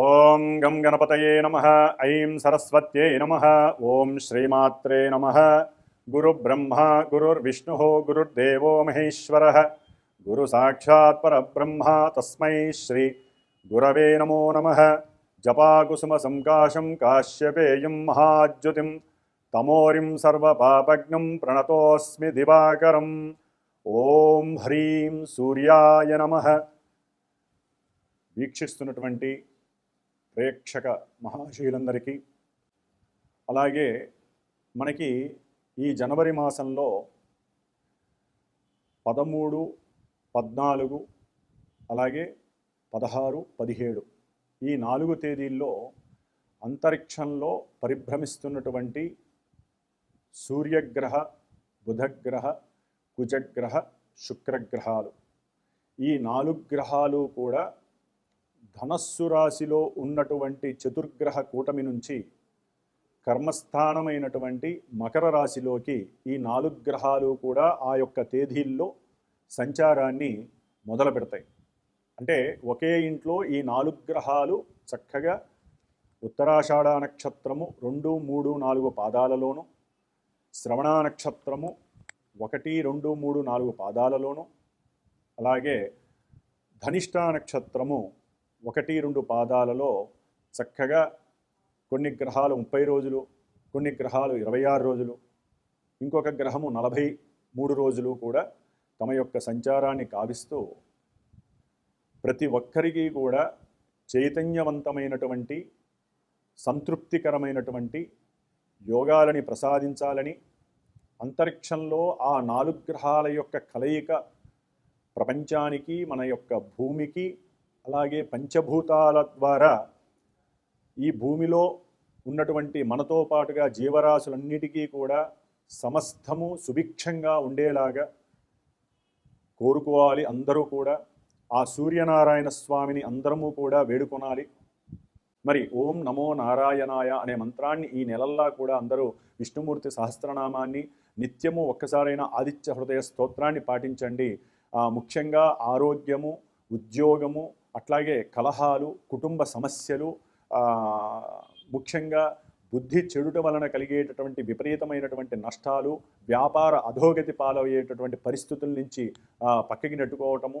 ఓం గం గణపతయే నమ ఐం సరస్వత్యై నమ ఓం శ్రీమాత్రే నమ. గురుబ్రహ్మ గురుర్విష్ణు గురుర్దేవో మహేశ్వర. గురు సాక్షాత్ పరబ్రహ్మ తస్మై శ్రీ గురవే నమో నమ. జపాకుసుమ సంకాశం కాశ్యపేయం మహాద్యుతిం తమోరిం సర్వపాపజ్ఞం ప్రణతోస్మి దివాకరం. ఓం హ్రీం సూర్యాయ నమ. వీక్షిస్తున్నటువంటి ప్రేక్షక మహాశీలందరికీ అలాగే మనకి ఈ జనవరి మాసంలో పదమూడు పద్నాలుగు అలాగే పదహారు పదిహేడు ఈ నాలుగు తేదీల్లో అంతరిక్షంలో పరిభ్రమిస్తున్నటువంటి సూర్యగ్రహ బుధగ్రహ కుజగ్రహ శుక్రగ్రహాలు. ఈ నాలుగు గ్రహాలు కూడా ధనస్సు రాశిలో ఉన్నటువంటి చతుర్గ్రహ కూటమి నుంచి కర్మస్థానమైనటువంటి మకర రాశిలోకి ఈ నాలుగు గ్రహాలు కూడా ఆ యొక్క తేదీల్లో సంచారాన్ని మొదలు పెడతాయి అంటే ఒకే ఇంట్లో ఈ నాలుగు గ్రహాలు చక్కగా ఉత్తరాషాఢ నక్షత్రము రెండు మూడు నాలుగు పాదాలలోను శ్రవణ నక్షత్రము ఒకటి రెండు మూడు నాలుగు పాదాలలోను అలాగే ధనిష్ట నక్షత్రము ఒకటి రెండు పాదాలలో చక్కగా కొన్ని గ్రహాలు ముప్పై రోజులు కొన్ని గ్రహాలు ఇరవై ఆరు రోజులు ఇంకొక గ్రహము నలభై మూడు రోజులు కూడా తమ యొక్క సంచారాన్ని కావిస్తూ ప్రతి ఒక్కరికి కూడా చైతన్యవంతమైనటువంటి సంతృప్తికరమైనటువంటి యోగాలని ప్రసాదించాలని అంతరిక్షంలో ఆ నాలుగు గ్రహాల యొక్క కలయిక ప్రపంచానికి మన యొక్క భూమికి అలాగే పంచభూతాల ద్వారా ఈ భూమిలో ఉన్నటువంటి మనతో పాటుగా జీవరాశులన్నిటికీ కూడా సమస్తము సుభిక్షంగా ఉండేలాగా కోరుకోవాలి అందరూ కూడా. ఆ సూర్యనారాయణ స్వామిని అందరము కూడా వేడుకొనాలి. మరి ఓం నమో నారాయణాయ అనే మంత్రాన్ని ఈ నెలల్లా కూడా అందరూ విష్ణుమూర్తి సహస్రనామాన్ని నిత్యము ఒక్కసారైనా ఆదిత్య హృదయ స్తోత్రాన్ని పాటించండి. ముఖ్యంగా ఆరోగ్యము ఉద్యోగము అట్లాగే కలహాలు కుటుంబ సమస్యలు ముఖ్యంగా బుద్ధి చెడుట వలన కలిగేటటువంటి విపరీతమైనటువంటి నష్టాలు వ్యాపార అధోగతి పాలయ్యేటటువంటి పరిస్థితుల నుంచి పక్కకి నెట్టుకోవటము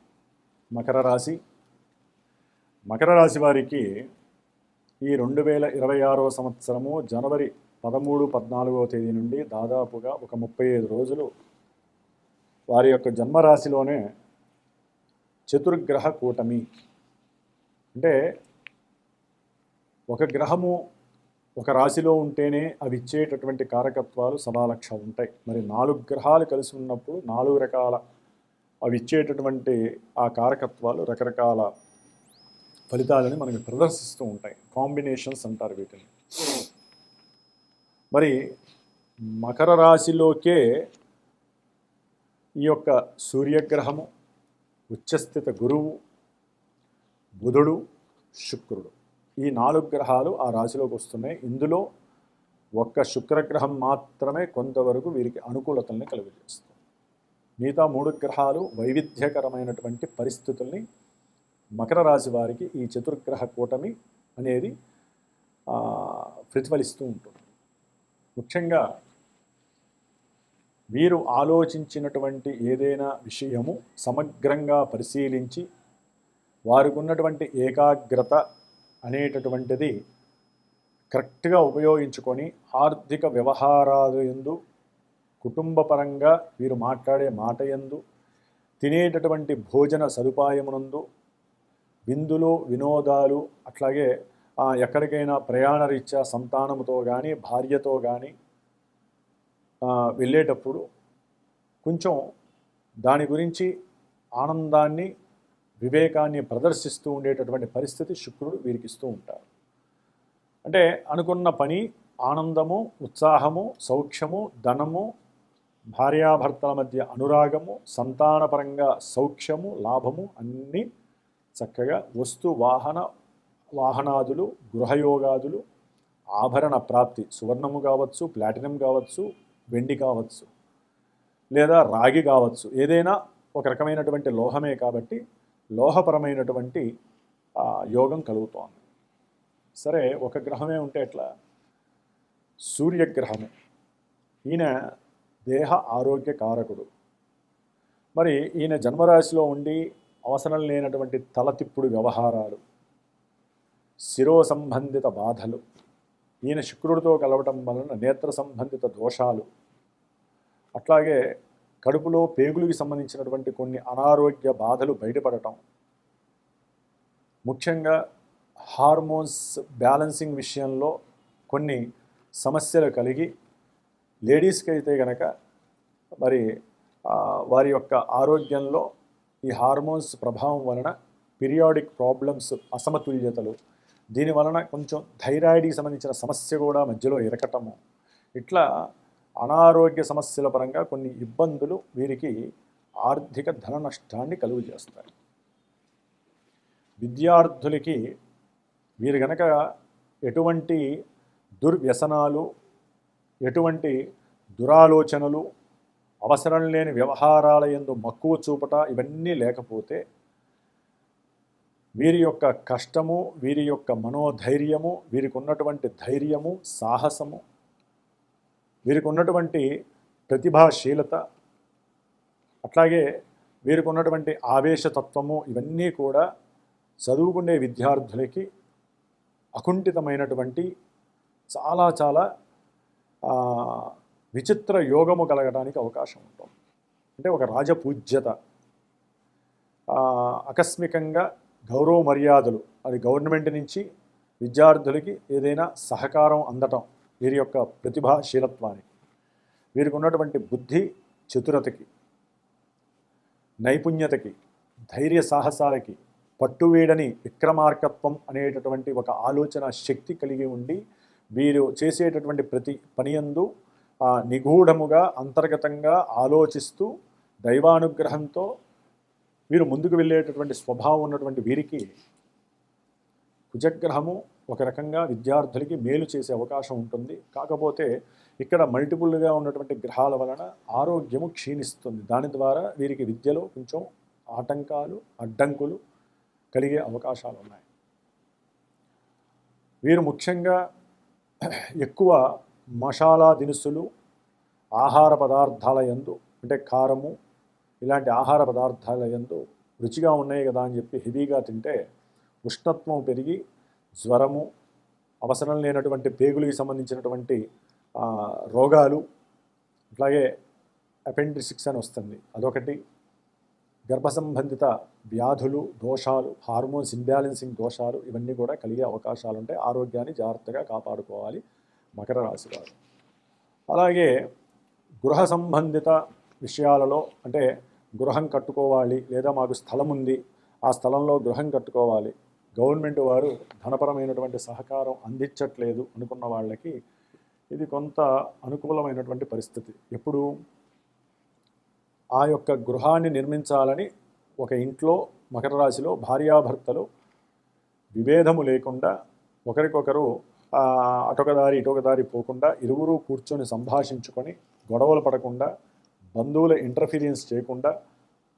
మకర రాశి. మకర రాశి వారికి ఈ రెండు వేల ఇరవై ఆరవ సంవత్సరము జనవరి పదమూడు పద్నాలుగవ తేదీ నుండి దాదాపుగా ఒక ముప్పై ఐదు రోజులు వారి యొక్క జన్మరాశిలోనే చతుర్గ్రహ కూటమి. అంటే ఒక గ్రహము ఒక రాశిలో ఉంటేనే అవి ఇచ్చేటటువంటి కారకత్వాలు సమాలక్ష ఉంటాయి. మరి నాలుగు గ్రహాలు కలిసి ఉన్నప్పుడు నాలుగు రకాల అవి ఇచ్చేటటువంటి ఆ కారకత్వాలు రకరకాల ఫలితాలని మనకి ప్రదర్శిస్తూ ఉంటాయి. కాంబినేషన్స్ అంటారు వీటిని. మరి మకర రాశిలోకే ఈ యొక్క సూర్యగ్రహము ఉచ్చస్థిత గురువు బుధుడు శుక్రుడు ఈ నాలుగు గ్రహాలు ఆ రాశిలోకి వస్తున్నాయి. ఇందులో ఒక్క శుక్రగ్రహం మాత్రమే కొంతవరకు వీరికి అనుకూలతల్ని కలుగజేస్తుంది. మిగతా మూడు గ్రహాలు వైవిధ్యకరమైనటువంటి పరిస్థితుల్ని మకర రాశి వారికి ఈ చతుర్గ్రహ కూటమి అనేది ప్రతిఫలిస్తూ ఉంటుంది. ముఖ్యంగా వీరు ఆలోచించినటువంటి ఏదైనా విషయము సమగ్రంగా పరిశీలించి వారికి ఉన్నటువంటి ఏకాగ్రత అనేటటువంటిది కరెక్ట్గా ఉపయోగించుకొని ఆర్థిక వ్యవహారాలు ఎందు కుటుంబపరంగా వీరు మాట్లాడే మాట ఎందు తినేటటువంటి భోజన సదుపాయమునందు విందులు వినోదాలు అట్లాగే ఎక్కడికైనా ప్రయాణ రీత్యా సంతానముతో కానీ భార్యతో కానీ వెళ్ళేటప్పుడు కొంచెం దాని గురించి ఆనందాన్ని వివేకాన్ని ప్రదర్శిస్తూ ఉండేటటువంటి పరిస్థితి శుక్రుడు వీరికి ఇస్తూ ఉంటారు అంటే అనుకున్న పని ఆనందము ఉత్సాహము సౌఖ్యము ధనము భార్యాభర్తల మధ్య అనురాగము సంతానపరంగా సౌఖ్యము లాభము అన్నీ చక్కగా వస్తు వాహన వాహనాదులు గృహయోగాదులు ఆభరణ ప్రాప్తి సువర్ణము కావచ్చు ప్లాటినం కావచ్చు వెండి కావచ్చు లేదా రాగి కావచ్చు. ఏదైనా ఒక రకమైనటువంటి లోహమే కాబట్టి లోహపరమైనటువంటి యోగం కలుగుతోంది. సరే ఒక గ్రహమే ఉంటే ఎట్లా? సూర్యగ్రహము. ఈయన దేహ ఆరోగ్య కారకుడు. మరి ఈయన జన్మరాశిలో ఉండి అవసరం లేనటువంటి తలతిప్పుడు వ్యవహారాలు శిరో సంబంధిత బాధలు ఈయన శుక్రుడితో కలవటం వలన నేత్ర సంబంధిత దోషాలు అట్లాగే కడుపులో పేగులకి సంబంధించినటువంటి కొన్ని అనారోగ్య బాధలు బయటపడటం ముఖ్యంగా హార్మోన్స్ బ్యాలెన్సింగ్ విషయంలో కొన్ని సమస్యలు కలిగి లేడీస్కి అయితే కనుక మరి వారి యొక్క ఆరోగ్యంలో ఈ హార్మోన్స్ ప్రభావం వలన పీరియాడిక్ ప్రాబ్లమ్స్ అసమతుల్యతలు దీని వలన కొంచెం థైరాయిడ్కి సంబంధించిన సమస్య కూడా మధ్యలో ఇరకటము ఇట్లా అనారోగ్య సమస్యల పరంగా కొన్ని ఇబ్బందులు వీరికి ఆర్థిక ధన నష్టాన్ని కలుగు చేస్తాయి. విద్యార్థులకి వీరు గనక ఎటువంటి దుర్వ్యసనాలు ఎటువంటి దురాలోచనలు అవసరం లేని వ్యవహారాల యందు మక్కువ చూపట ఇవన్నీ లేకపోతే వీరి యొక్క కష్టము వీరి యొక్క మనోధైర్యము వీరికి ఉన్నటువంటి ధైర్యము సాహసము వీరికి ఉన్నటువంటి ప్రతిభాశీలత అట్లాగే వీరికి ఉన్నటువంటి ఆవేశతత్వము ఇవన్నీ కూడా చదువుకునే విద్యార్థులకి అకుంఠితమైనటువంటి చాలా చాలా విచిత్ర యోగము కలగడానికి అవకాశం ఉంటుంది. అంటే ఒక రాజపూజ్యత. ఆకస్మికంగా గౌరవ మర్యాదలు అది గవర్నమెంట్ నుంచి విద్యార్థులకి ఏదైనా సహకారం అందటం వీరి యొక్క ప్రతిభాశీలత్వానికి వీరికి ఉన్నటువంటి బుద్ధి చతురతకి నైపుణ్యతకి ధైర్య సాహసాలకి పట్టువేడని విక్రమార్కత్వం అనేటటువంటి ఒక ఆలోచన శక్తి కలిగి ఉండి వీరు చేసేటటువంటి ప్రతి పనియందు నిగూఢముగా అంతర్గతంగా ఆలోచిస్తూ దైవానుగ్రహంతో వీరు ముందుకు వెళ్ళేటటువంటి స్వభావం ఉన్నటువంటి వీరికి కుజగ్రహము ఒక రకంగా విద్యార్థులకి మేలు చేసే అవకాశం ఉంటుంది. కాకపోతే ఇక్కడ మల్టిపుల్గా ఉన్నటువంటి గ్రహాల వలన ఆరోగ్యము క్షీణిస్తుంది. దాని ద్వారా వీరికి విద్యలో కొంచెం ఆటంకాలు అడ్డంకులు కలిగే అవకాశాలు ఉన్నాయి. వీరు ముఖ్యంగా ఎక్కువ మసాలా దినుసులు ఆహార పదార్థాల యందు అంటే కారము ఇలాంటి ఆహార పదార్థాల ఎందు రుచిగా ఉన్నాయి కదా అని చెప్పి హెవీగా తింటే ఉష్ణత్వం పెరిగి జ్వరము అవసరం లేనటువంటి పేగులకి సంబంధించినటువంటి రోగాలు అట్లాగే అపెండిసిక్స్ అని వస్తుంది. అదొకటి. గర్భ సంబంధిత వ్యాధులు దోషాలు హార్మోన్స్ ఇంబ్యాలెన్సింగ్ దోషాలు ఇవన్నీ కూడా కలిగే అవకాశాలు ఉంటాయి ఆరోగ్యాన్ని జాగ్రత్తగా కాపాడుకోవాలి మకర రాశి వారు. అలాగే గృహ సంబంధిత విషయాలలో అంటే గృహం కట్టుకోవాలి లేదా మాకు స్థలం ఉంది ఆ స్థలంలో గృహం కట్టుకోవాలి. గవర్నమెంట్ వారు ధనపరమైనటువంటి సహకారం అందించట్లేదు అనుకున్న వాళ్ళకి ఇది కొంత అనుకూలమైనటువంటి పరిస్థితి. ఎప్పుడు ఆ యొక్క గృహాన్ని నిర్మించాలని ఒక ఇంట్లో మకర రాశిలో భార్యాభర్తలు విభేదము లేకుండా ఒకరికొకరు అటొకదారి ఇటొకదారి పోకుండా ఇరువురు కూర్చొని సంభాషించుకొని గొడవలు పడకుండా బంధువుల ఇంటర్ఫీరియన్స్ చేయకుండా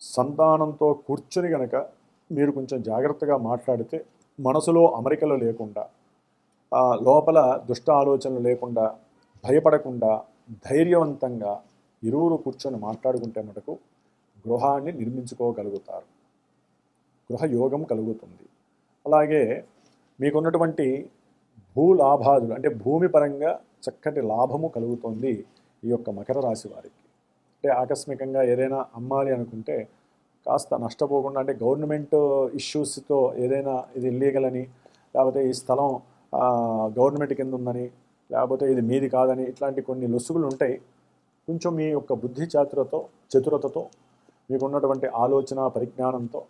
సంతానంతో కూర్చుని గనక మీరు కొంచెం జాగ్రత్తగా మాట్లాడితే మనసులో అమరికలు లేకుండా లోపల దుష్ట ఆలోచనలు లేకుండా భయపడకుండా ధైర్యవంతంగా ఇరువురు కూర్చొని మాట్లాడుకుంటే మటుకు గృహాన్ని నిర్మించుకోగలుగుతారు. గృహయోగం కలుగుతుంది. అలాగే మీకున్నటువంటి భూ లాభాదులు అంటే భూమి పరంగా చక్కటి లాభము కలుగుతుంది ఈ యొక్క మకర రాశి వారికి. అంటే ఆకస్మికంగా ఏదైనా అమ్మాలి అనుకుంటే కాస్త నష్టపోకుండా అంటే గవర్నమెంట్ ఇష్యూస్తో ఏదైనా ఇది ఇల్లీగల్ అని లేకపోతే ఈ స్థలం గవర్నమెంట్ కింద ఉందని లేకపోతే ఇది మీది కాదని ఇట్లాంటి కొన్ని లొసుగులు ఉంటాయి. కొంచెం మీ యొక్క బుద్ధి చాతురతో చతురతతో మీకున్నటువంటి ఆలోచన పరిజ్ఞానంతో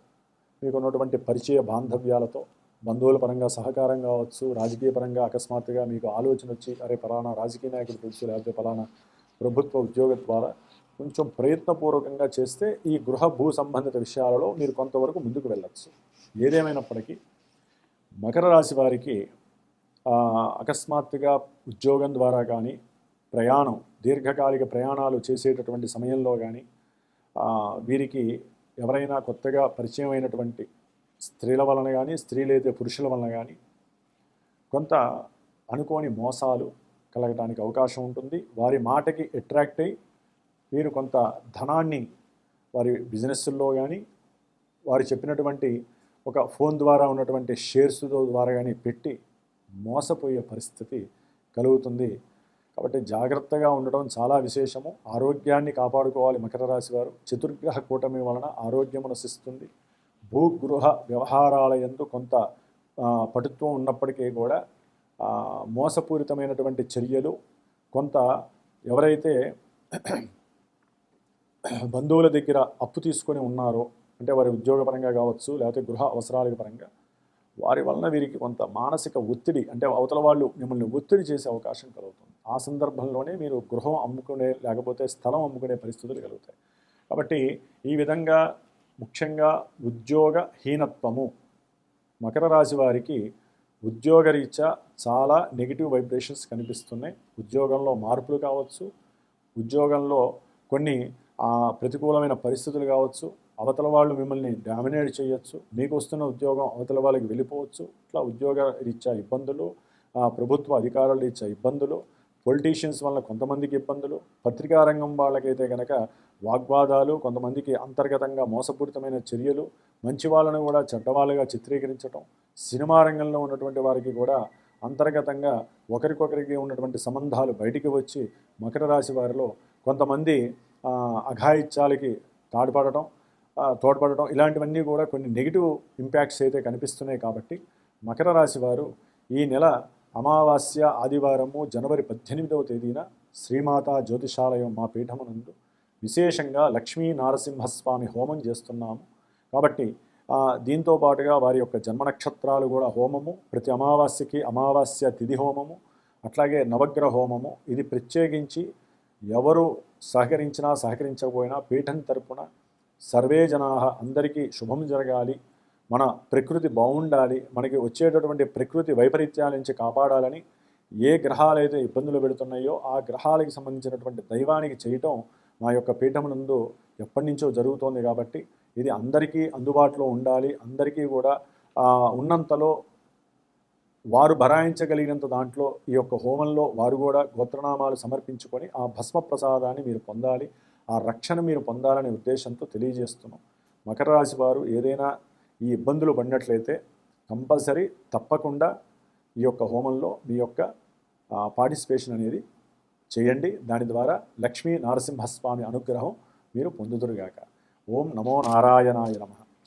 మీకున్నటువంటి పరిచయ బాంధవ్యాలతో బంధువుల పరంగా సహకారం కావచ్చు రాజకీయ పరంగా అకస్మాత్తుగా మీకు ఆలోచన వచ్చి అరే ఫలానా రాజకీయ నాయకుడు తెలుసు లేకపోతే ఫలానా ప్రభుత్వ ఉద్యోగ ద్వారా కొంచెం ప్రయత్నపూర్వకంగా చేస్తే ఈ గృహ భూ సంబంధిత విషయాలలో మీరు కొంతవరకు ముందుకు వెళ్ళచ్చు. ఏదేమైనప్పటికీ మకర రాశి వారికి అకస్మాత్తుగా ఉద్యోగం ద్వారా కానీ ప్రయాణం దీర్ఘకాలిక ప్రయాణాలు చేసేటటువంటి సమయంలో కానీ వీరికి ఎవరైనా కొత్తగా పరిచయం అయినటువంటి స్త్రీల వలన కానీ స్త్రీలైతే పురుషుల వలన కానీ కొంత అనుకోని మోసాలు కలగటానికి అవకాశం ఉంటుంది. వారి మాటకి అట్రాక్ట్ అయ్యి వీరు కొంత ధనాన్ని వారి బిజినెస్ల్లో కానీ వారు చెప్పినటువంటి ఒక ఫోన్ ద్వారా ఉన్నటువంటి షేర్స్ ద్వారా కానీ పెట్టి మోసపోయే పరిస్థితి కలుగుతుంది. కాబట్టి జాగ్రత్తగా ఉండడం చాలా విశేషము. ఆరోగ్యాన్ని కాపాడుకోవాలి మకర రాశి వారు. చతుర్గ్రహ కూటమి వలన ఆరోగ్యం నశిస్తుంది భూగృహ వ్యవహారాల యందు కొంత పటుత్వం ఉన్నప్పటికీ కూడా మోసపూరితమైనటువంటి చర్యలు కొంత ఎవరైతే బంధువుల దగ్గర అప్పు తీసుకొని ఉన్నారో అంటే వారి ఉద్యోగపరంగా కావచ్చు లేకపోతే గృహ అవసరాల పరంగా వారి వలన వీరికి కొంత మానసిక ఒత్తిడి అంటే అవతల వాళ్ళు మిమ్మల్ని ఒత్తిడి చేసే అవకాశం కలుగుతుంది. ఆ సందర్భంలోనే మీరు గృహం అమ్ముకునే లేకపోతే స్థలం అమ్ముకునే పరిస్థితులు కలుగుతాయి. కాబట్టి ఈ విధంగా ముఖ్యంగా ఉద్యోగహీనత్వము మకర రాశి వారికి ఉద్యోగరీత్యా చాలా నెగిటివ్ వైబ్రేషన్స్ కనిపిస్తున్నాయి. ఉద్యోగంలో మార్పులు కావచ్చు ఉద్యోగంలో కొన్ని ప్రతికూలమైన పరిస్థితులు కావచ్చు అవతల వాళ్ళు మిమ్మల్ని డామినేట్ చేయొచ్చు మీకు వస్తున్న ఉద్యోగం అవతల వాళ్ళకి వెళ్ళిపోవచ్చు. ఇట్లా ఉద్యోగ రీత్యా ఇబ్బందులు ప్రభుత్వ అధికారుల రీత్యా ఇబ్బందులు పొలిటీషియన్స్ వల్ల కొంతమందికి ఇబ్బందులు పత్రికా రంగం వాళ్ళకైతే కనుక వాగ్వాదాలు కొంతమందికి అంతర్గతంగా మోసపూరితమైన చర్యలు మంచి వాళ్ళను కూడా చెడ్డవాళ్ళుగా చిత్రీకరించడం సినిమా రంగంలో ఉన్నటువంటి వారికి కూడా అంతర్గతంగా ఒకరికొకరికి ఉన్నటువంటి సంబంధాలు బయటికి వచ్చి మకర రాశి వారిలో కొంతమంది అఘాయిత్యాలకి తాడుపడటం తోడ్పడటం ఇలాంటివన్నీ కూడా కొన్ని నెగిటివ్ ఇంపాక్ట్స్ అయితే కనిపిస్తున్నాయి కాబట్టి మకర రాశి వారు ఈ నెల అమావాస్య ఆదివారము జనవరి పద్దెనిమిదవ తేదీన శ్రీమాత జ్యోతిషాలయం మా పీఠమునందు విశేషంగా లక్ష్మీ నారసింహస్వామి హోమం చేస్తున్నాము. కాబట్టి దీంతో పాటుగా వారి యొక్క జన్మ నక్షత్రాలు కూడా హోమము ప్రతి అమావాస్యకి అమావాస్య తిథి హోమము అట్లాగే నవగ్రహ హోమము. ఇది ప్రత్యేకించి ఎవరు సహకరించినా సహకరించకపోయినా పీఠం తరపున సర్వే జనా అందరికీ శుభం జరగాలి మన ప్రకృతి బాగుండాలి మనకి వచ్చేటటువంటి ప్రకృతి వైపరీత్యాల నుంచి కాపాడాలని ఏ గ్రహాలైతే ఇబ్బందులు పెడుతున్నాయో ఆ గ్రహాలకి సంబంధించినటువంటి దైవానికి చేయటం మా యొక్క పీఠమునందు ఎప్పటి నుంచో జరుగుతోంది కాబట్టి ఇది అందరికీ అందుబాటులో ఉండాలి. అందరికీ కూడా ఉన్నంతలో వారు భరాయించగలిగినంత దాంట్లో ఈ యొక్క హోమంలో వారు కూడా గోత్రనామాలు సమర్పించుకొని ఆ భస్మ ప్రసాదాన్ని మీరు పొందాలి ఆ రక్షణ మీరు పొందాలనే ఉద్దేశంతో తెలియజేస్తున్నాం. మకర రాశి వారు ఏదైనా ఈ ఇబ్బందులు పడినట్లయితే కంపల్సరీ తప్పకుండా ఈ యొక్క హోమంలో మీ యొక్క పార్టిసిపేషన్ అనేది చేయండి. దాని ద్వారా లక్ష్మీ నరసింహస్వామి అనుగ్రహం మీరు పొందుదురుగాక. ఓం నమో నారాయణాయ నమః.